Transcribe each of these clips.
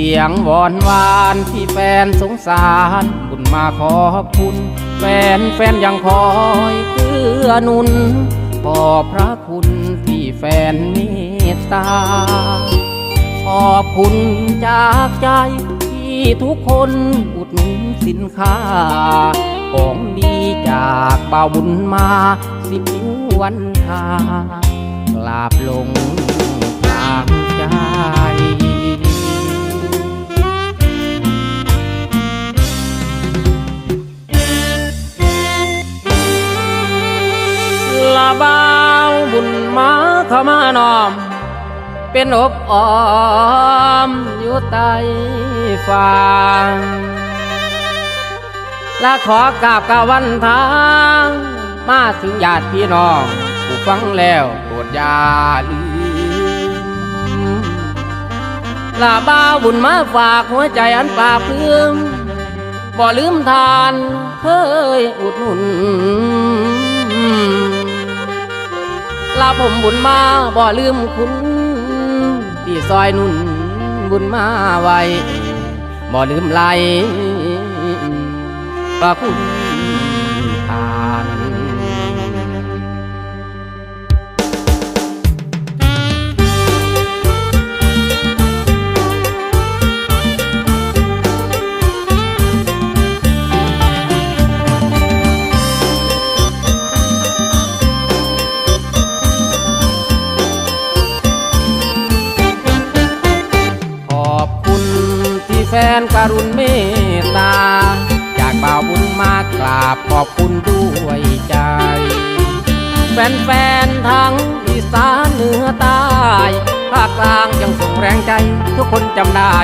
เสียงวอนวานที่แฟนสงสาร คุณมาขอคุณ แฟนแฟนยังคอยเกื้อนุนขอบพระคุณที่แฟนเมตตา ขอบคุณจากใจที่ทุกคนอุดหนุนสินค้า ของดีจากบ่าวบุญมาสิบนิ้ววันทากราบลง บ่าวบุญมาเข้ามานอม เป็นอบออมอยู่ใต้ฟ้าและขอกราบกาวันทาง มาถึงญาติพี่น้องผู้ฟังแล้วโปรดอย่าลืมลาบ้าวบุญมาฝากหัวใจอันปราบปลื้มบ่ลืมทานเคยอุดหนุน ลาผมบุญมาบ่ลืมคุณที่ซอยนุ่นบุญมาไว้บ่ลืมไหลพระคุณ แฟนกรุณเมตตา จากบ่าวบุญมากราบขอบคุณด้วยใจ แฟนๆทั้งอีสานเหนือใต้ภาคกลางยังส่งแรงใจ ทุกคนจำได้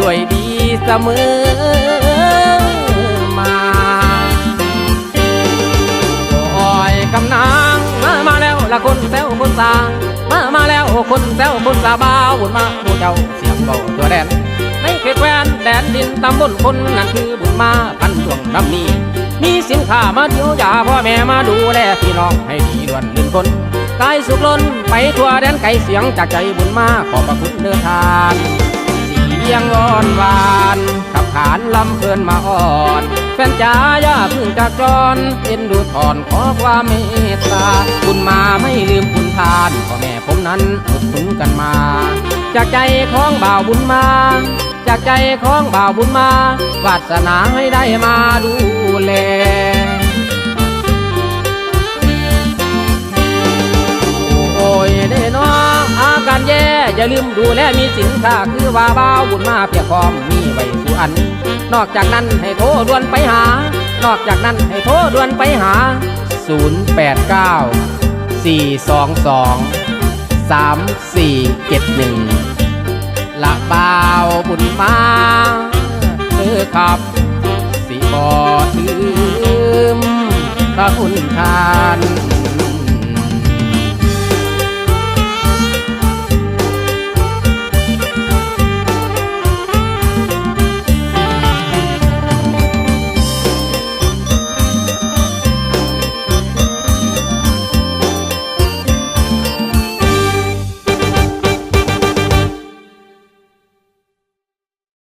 ด้วยดีเสมอมาโอ้ยกำนางมามาแล้วละคนแซวคนสามามาแล้วคนแซวคนสาบ้าวบุญมาผู้เจ้าเสียงเบาตัวแดน เขตแวนแดนดินตำบลคนนั่นคือบุญมาพันดวงน้ำมีมีสินค้ามาเที่ยวยาพ่อแม่มาดูแลพี่น้องให้ดีล้วนลื่นคนกายสุขล้นไปทั่วแดนไกลเสียงจากใจบุญมาขอบพระคุณเดินทางเสียงอ่อนหวานขับขานลำเพลินมาอ่อนแฟนจ๋าย่าพึ่งจากจรเอ็นดูถอนขอความเมตตาคุณมาไม่ลืมคุณทานพ่อแม่ผมนั้นอุดหนุนกันมา จากใจของบ่าวบุญมา จากใจของบ่าวบุญมาวาสนาให้ได้มาดูแลโอ้ยเด้น้องอาการแย่อย่าลืมดูแลมีสินค้าคือว่าบ้าวบุญมาเพียพร้อมมีไว้สู่อัน นอกจากนั้นให้โทรด่วนไปหา นอกจากนั้นให้โทรด่วนไปหา 089 422 3471 ละเบาบุญมาเธอขับสีบ่อถืมพระคุณทาน